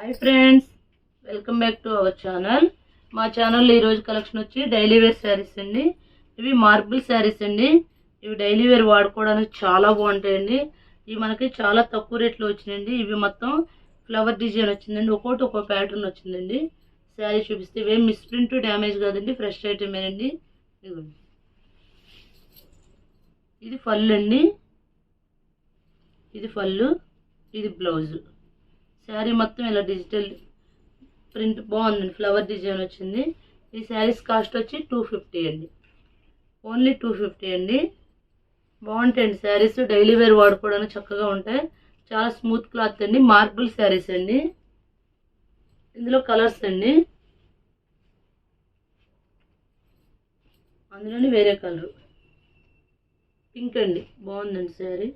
Hi friends welcome back to our channel మా ఛానల్లో ఈరోజు కలెక్షన్ వచ్చి డైలీ వేర్ శారీస్ అండి. ఇవి మార్బుల్ శారీస్ అండి. ఇవి డైలీ వేర్ వాడుకోవడానికి చాలా బాగుంటాయండి. ఇవి మనకి చాలా తక్కువ రేట్లో వచ్చినాయండి. ఇవి మొత్తం ఫ్లవర్ డిజైన్ వచ్చిందండి. ఒక్కోటి ఒక్కో ప్యాటర్న్ వచ్చిందండి. శారీ చూపిస్తే ఇవేం మిస్ప్రింట్ డ్యామేజ్ కాదండి. ఫ్రెష్ ఐటమేనండి ఇదిగోండి. ఇది ఫల్ అండి. ఇది ఫల్లు ఇది బ్లౌజు శారీ మొత్తం ఇలా డిజిటల్ ప్రింట్ బాగుందండి ఫ్లవర్ డిజైన్ వచ్చింది. ఈ శారీస్ కాస్ట్ వచ్చి టూ ఫిఫ్టీ అండి. ఓన్లీ టూ ఫిఫ్టీ అండి. బాగుంటాయండి శారీస్. డైలీ వేర్ వాడుకోవడానికి చక్కగా ఉంటాయి. చాలా స్మూత్ క్లాత్ అండి. మార్బుల్ శారీస్ అండి. ఇందులో కలర్స్ అండి. అందులోని వేరే కలర్ పింక్ అండి. బాగుందండి శారీ.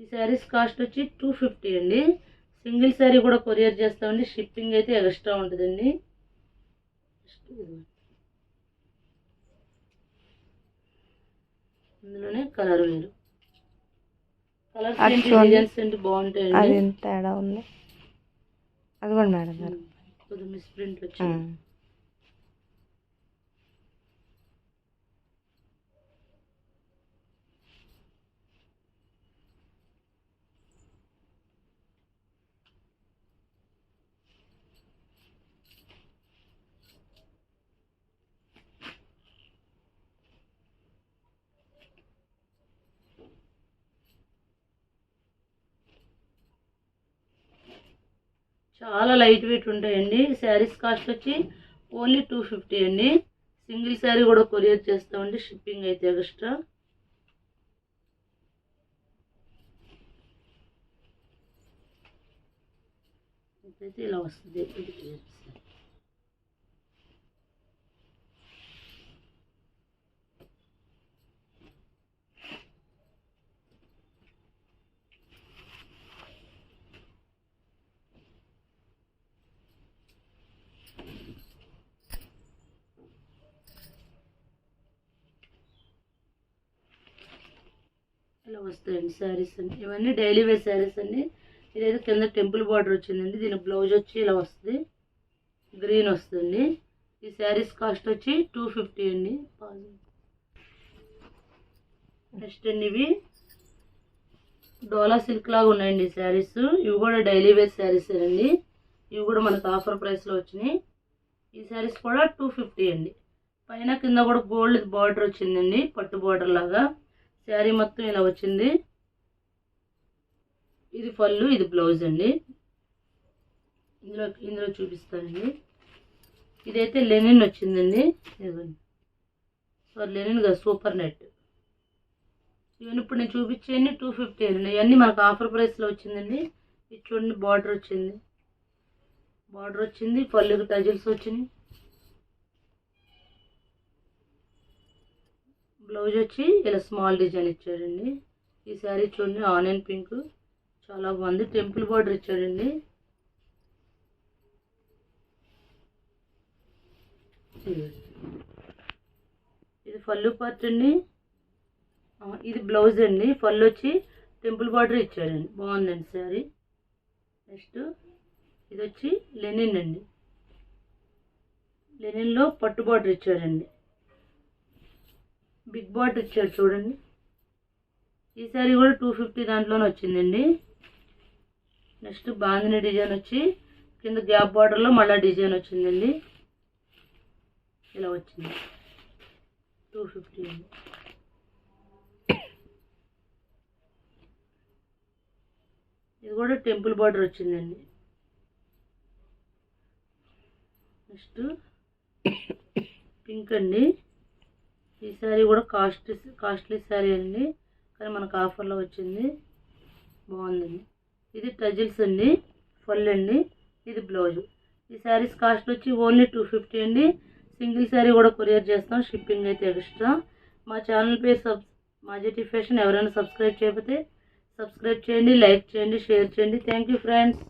ఈ శారీస్ కాస్ట్ వచ్చి టూ ఫిఫ్టీ అండి. సింగిల్ శారీ కూడా కొరియర్ చేస్తామండి. షిప్పింగ్ అయితే ఎక్స్ట్రా ఉంటుందండి. ఇందులోనే కలర్ వేరు. కలర్స్. డిజైన్స్ ఏంటి బాగుంటాయండి. తేడా ఉంది. అదిగోండి మేడం గారు. కొద్దిగా మిస్ ప్రింట్ వచ్చింది. చాలా లైట్ వెయిట్ ఉంటాయండి. శారీస్ కాస్ట్ వచ్చి ఓన్లీ టూ ఫిఫ్టీ అండి. సింగిల్ శారీ కూడా కొరియర్ చేస్తామండి. షిప్పింగ్ అయితే ఎక్స్ట్రా అయితే ఇలా వస్తుంది. ఇది ఇలా వస్తాయండి శారీస్ అండి. ఇవన్నీ డైలీ వేర్ శారీస్ అండి. ఇదైతే కింద టెంపుల్ బార్డర్ వచ్చిందండి. దీని బ్లౌజ్ వచ్చి ఇలా వస్తుంది. గ్రీన్ వస్తుంది ఈ శారీస్ కాస్ట్ వచ్చి టూ ఫిఫ్టీ అండి. నెక్స్ట్ అండి ఇవి. డోలా సిల్క్ లాగా ఉన్నాయండి ఈ శారీస్. ఇవి కూడా డైలీ వేర్ శారీస్ అండి. ఇవి కూడా మనకు ఆఫర్ ప్రైస్లో వచ్చినాయి. ఈ శారీస్ కూడా టూ ఫిఫ్టీ అండి. పైన కింద కూడా గోల్డ్ బార్డర్ వచ్చిందండి. పట్టు బార్డర్ లాగా. శారీ మొత్తం ఇలా వచ్చింది. ఇది పళ్ళు ఇది బ్లౌజ్ అండి. ఇందులో ఇందులో చూపిస్తానండి. ఇదైతే లెనిన్ వచ్చిందండి. ఇదిగోండి. సారీ లెనిన్ కాదు సూపర్ నెట్. ఇవన్నీ ఇప్పుడు నేను చూపించేయండి టూ ఫిఫ్టీ అండి. ఇవన్నీ మనకు ఆఫర్ ప్రైస్లో వచ్చిందండి. ఇది చూడండి బార్డర్ వచ్చింది. బార్డర్ వచ్చింది పళ్ళుకి టజిల్స్ వచ్చినాయి. బ్లౌజ్ వచ్చి ఇలా స్మాల్ డిజైన్ ఇచ్చాడండి ఈ శారీ చూడండి ఆనియన్ పింక్. చాలా బాగుంది టెంపుల్ బార్డర్ ఇచ్చాడండి ఇది ఫల్లు పార్ట్ అండి. ఇది బ్లౌజ్ అండి. ఫల్ వచ్చి టెంపుల్ బార్డర్ ఇచ్చాడండి బాగుందండి శారీ నెక్స్ట్ ఇది వచ్చి లెనిన్ అండి. లెనిన్లో పట్టు బార్డర్ ఇచ్చాడండి బిగ్ బాట్ వచ్చారు చూడండి. ఈ సారీ కూడా టూ ఫిఫ్టీ దాంట్లోనే వచ్చిందండి. నెక్స్ట్ బాందిని డిజైన్ వచ్చి కింద గ్యాప్ బార్డర్లో మళ్ళీ డిజైన్ వచ్చిందండి. ఇలా వచ్చింది. టూ ఫిఫ్టీ అండి. ఇది కూడా టెంపుల్ బార్డర్ వచ్చిందండి. నెక్స్ట్ పింక్ అండి. ఈ శారీ కూడా కాస్ట్ కాస్ట్లీ శారీ అండి. కానీ మనకు ఆఫర్లో వచ్చింది. బాగుందండి. ఇది టజిల్స్ అండి ఫుల్ అండి. ఇది బ్లౌజు. ఈ శారీస్ కాస్ట్ వచ్చి ఓన్లీ టూ ఫిఫ్టీ అండి. సింగిల్ శారీ కూడా కొరియర్ చేస్తాం షిప్పింగ్ అయితే ఎక్స్ట్రా. మా ఛానల్ పేరు సబ్ మాజెటీ ఫ్యాషన్ ఎవరైనా సబ్స్క్రైబ్ చేయకపోతే సబ్స్క్రైబ్ చేయండి లైక్ చేయండి షేర్ చేయండి. Thank you friends.